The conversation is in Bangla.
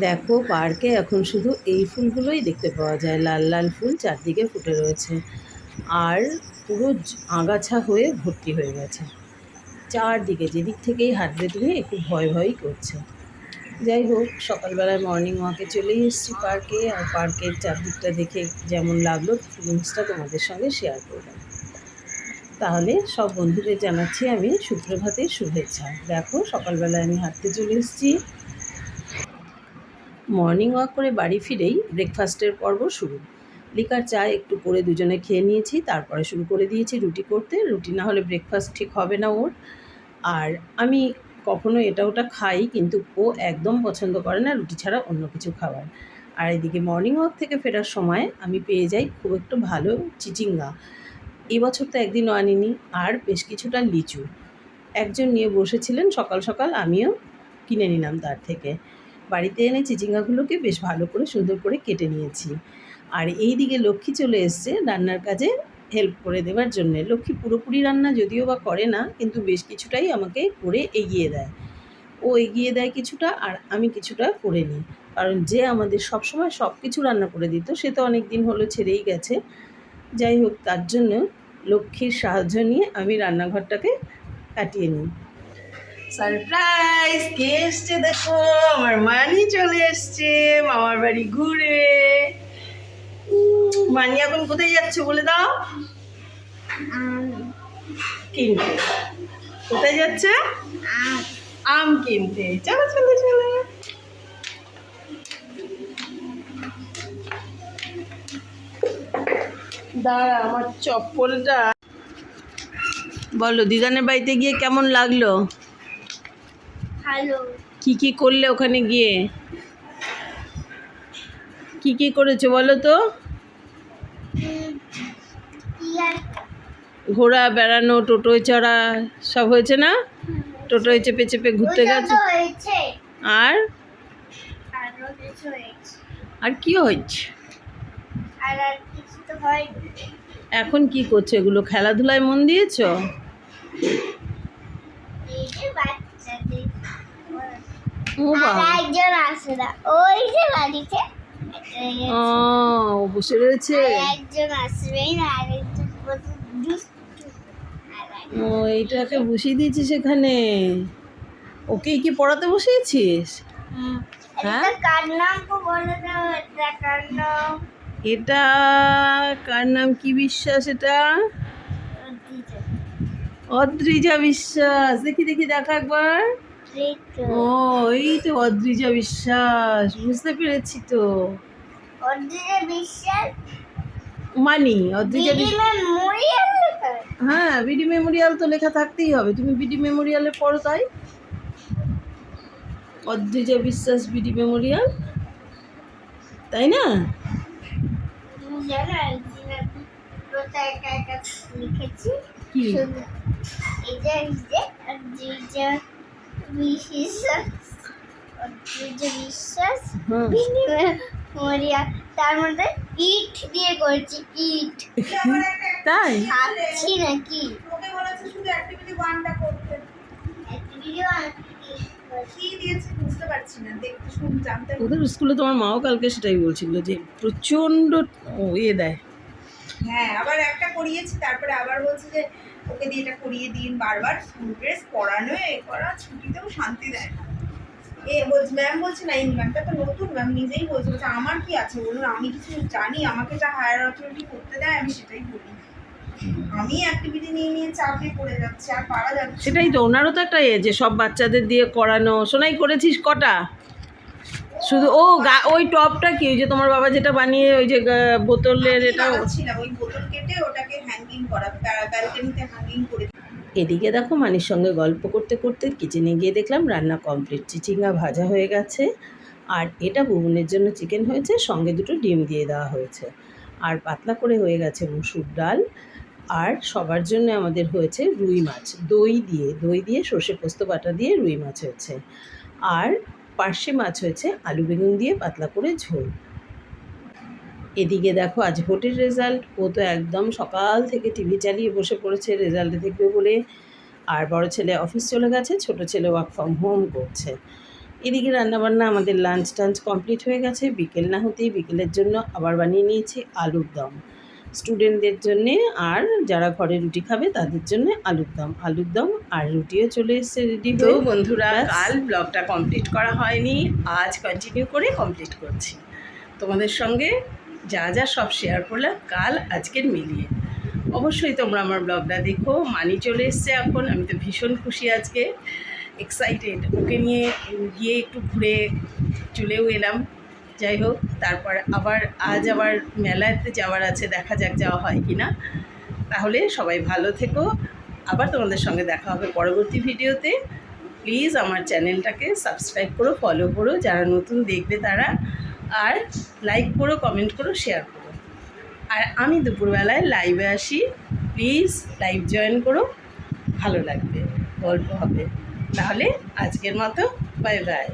দেখো পার্কে এখন শুধু এই ফুলগুলোই দেখতে পাওয়া যায়। লাল লাল ফুল চারদিকে ফুটে রয়েছে। আর পুরো আগাছা হয়ে ভর্তি হয়ে গেছে। চারদিকে, যেদিক থেকেই হাঁটবে তুমি একটু ভয় ভয়ই করছে। যাই হোক, সকালবেলায় মর্নিং ওয়াকে চলেই এসেছি পার্কে। আর পার্কের চারদিকটা দেখে যেমন লাগল ফিলিংসটা তোমাদের সঙ্গে শেয়ার করলাম। তাহলে সব বন্ধুদের জানাচ্ছি আমি সুপ্রভাতের শুভেচ্ছা। দেখো, সকালবেলায় আমি হাঁটতে চলে এসেছি। মর্নিং ওয়াক করে বাড়ি ফিরেই ব্রেকফাস্টের পর্ব শুরু। লিকার চা একটু করে দুজনে খেয়ে নিয়েছি, তারপরে শুরু করে দিয়েছি রুটি করতে। রুটি না হলে ব্রেকফাস্ট ঠিক হবে না ওর। আর আমি কখনো এটা ওটা খাই, কিন্তু ও একদম পছন্দ করে না রুটি ছাড়া অন্য কিছু খাবার। আর এদিকে মর্নিং ওয়াক থেকে ফেরার সময় আমি পেয়ে যাই খুব একটু ভালো চিচিঙ্গা। এবছর তো একদিনও আনিনি, আর বেশ কিছুটা লিচু। একজন নিয়ে বসেছিলেন সকাল সকাল, আমিও কিনে নিলাম তার থেকে। বাড়িতে এনে চিচিঙ্গাগুলোকে বেশ ভালো করে সুন্দর করে কেটে নিয়েছি। আর এই দিকে লক্ষ্মী চলে এসছে রান্নার কাজে হেল্প করে দেওয়ার জন্যে। লক্ষ্মী পুরোপুরি রান্না যদিও বা করে না, কিন্তু বেশ কিছুটাই আমাকে করে এগিয়ে দেয়। ও এগিয়ে দেয় কিছুটা আর আমি কিছুটা করে নিই। কারণ যে আমাদের সব সময় সব কিছু রান্না করে দিত, সে তো অনেক দিন হলো ছেড়েই গেছে। যাই হোক, তার জন্য লক্ষ্মীর সাহায্য নিয়ে আমি রান্নাঘরটাকে কাটিয়ে নিই। সারপ্রাইজ কে এসছে? দেখো আমার মানি চলে এসছে মামার বাড়ি ঘুরে। মানি এখন কোথায় যাচ্ছে বলে দাও? কিনতে। কোথায় যাচ্ছে? আম কিনতে। চলো চলো চলো। দাঁড়া আমার চপ্পলটা। বলো দিদানের বাড়িতে গিয়ে কেমন লাগল? ভালো। কি কি করলে ওখানে গিয়ে? কি কি করেছ বলো তো? ঘোরা বেড়ানো টোটোয় চড়া সব হয়েছে না? টোটোয় চেপে চেপে ঘুরতে গেছে? আর? আরও কি হয়েছে? এখন কি করছ? এগুলো খেলাধুলায় মন দিয়েছ এই যে বাচ্চাদের ও আর বাবা একজন আসে না ওই যে বাড়িতে। ও ও বসে রয়েছে। একজন আসবেই না ও এইটাকে বসিয়ে দিয়েছিস এখানে ওকে কি পড়াতে বসিয়েছিস? হ্যাঁ? এটা কার নাম বলে দাও এটা কার নাম? এটা কার নাম কি বিশ্বাস এটা? অদ্রিজা বিশ্বাস। দেখি দেখি দেখা একবার। ও এই তো অদ্রিজা বিশ্বাস বুঝতে পেরেছি তো। অর্জুনের বিশ্বাস? মানি অদ্রিজা হ্যাঁ বিডি মেমোরিয়াল তো লেখা থাকতেই হবে। তুমি বিডি মেমোরিয়ালে পড়ো তাই। অদ্রিজা বিশ্বাস বিডি মেমোরিয়াল। তাই না? তুমি জানো একদিন আমি কোথায় একা একা লিখেছি। কি? এই যে যে বিশ্বাস অদ্রিজা বিশ্বাস হুম। তার মধ্যে ইট দিয়ে করছি ইট। তাই? ভাবছি নাকি? ওকে বলেছে শুধু অ্যাক্টিভিটি ওয়ানটা করতে। অ্যাক্টিভিটি কি দিয়েছে বুঝতে পারছি না দেখতে শুন জানতে ওদের স্কুলে তোমার মাও কালকে সেটাই বলছিল যে প্রচণ্ড ইয়ে দেয়। হ্যাঁ আবার একটা করিয়েছি তারপরে আবার বলছে যে ওকে দিয়ে এটা করিয়ে দিন বারবার স্কুল ড্রেস পরানো এ করা ছুটিতেও শান্তি দেয় না। এ বলছে ম্যাম বলছে না এই ম্যামটা তো নতুন ম্যাম নিজেই বলছে। বলছে আমার কি আছে? বলুন আমি কিছু জানি আমাকে যা হায়ার অথরিটি করতে দেয় আমি সেটাই করি। আমি অ্যাক্টিভিটি নিয়ে নিয়ে চাপে পড়ে যাচ্ছে আর পারা যাচ্ছে সেটাই তো ওনারও তো একটা ইয়ে যে সব বাচ্চাদের দিয়ে করানো শোনাই করেছিস কটা? শুধু ও গা ওই টপটা কি? ওই যে তোমার বাবা যেটা বানিয়ে ওই যে বোতলের এটা ওই বোতল কেটে ওটাকে হ্যাঙ্গিং করা ব্যালকনিতে হ্যাঙ্গিং করে এদিকে দেখো মানির সঙ্গে গল্প করতে করতে কিচেনে গিয়ে দেখলাম রান্না কমপ্লিট চিচিঙ্গা ভাজা হয়ে গেছে। আর এটা বুবনের জন্য চিকেন হয়েছে সঙ্গে দুটো ডিম দিয়ে দেওয়া হয়েছে। আর পাতলা করে হয়ে গেছে মুসুর ডাল। আর সবার জন্য আমাদের হয়েছে রুই মাছ। দই দিয়ে দই দিয়ে সর্ষে পোস্ত বাটা দিয়ে রুই মাছ হয়েছে। আর পার্শে মাছ হয়েছে আলু, বেগুন দিয়ে পাতলা করে ঝোল। এদিকে দেখো, আজ ভোটের রেজাল্ট ও তো একদম সকাল থেকে টিভি চালিয়ে বসে পড়েছে রেজাল্ট দেখবে বলে। আর বড় ছেলে অফিস চলে গেছে, ছোট ছেলে ওয়ার্ক ফ্রম হোম করছে। এদিকে রান্নাবান্না আমাদের লাঞ্চ টাঞ্চ কমপ্লিট হয়ে গেছে। বিকেল না হতেই বিকেলের জন্য আবার বানিয়ে নিয়েছি আলুর দম। স্টুডেন্টদের জন্যে আর যারা ঘরে রুটি খাবে তাদের জন্য আলুর দম। আলুর দম আর রুটিও চলে এসেছে রেডি তো বন্ধুরা কাল ব্লগটা কমপ্লিট করা হয়নি। আজ কন্টিনিউ করে কমপ্লিট করছি। তোমাদের সঙ্গে যা যা সব শেয়ার করলাম কাল আজকের মিলিয়ে। অবশ্যই তোমরা আমার ব্লগটা দেখো। মানি চলে এসছে এখন। আমি তো ভীষণ খুশি আজকে। এক্সাইটেড ওকে নিয়ে গিয়ে একটু ঘুরে চলেও এলাম। যাই হোক, তারপর আবার আজ আবার মেলাতে যাওয়ার আছে, দেখা যাক যাওয়া হয় কি না। তাহলে সবাই ভালো থেকো। আবার তোমাদের সঙ্গে দেখা হবে পরবর্তী ভিডিওতে। প্লিজ আমার চ্যানেলটাকে সাবস্ক্রাইব করো ফলো করো, যারা নতুন দেখবে তারা। আর লাইক করো কমেন্ট করো শেয়ার করো। আর আমি দুপুরবেলায় লাইভে আসি। প্লিজ লাইভ জয়েন করো। ভালো লাগবে, গল্প হবে। তাহলে আজকের মতো বাই বাই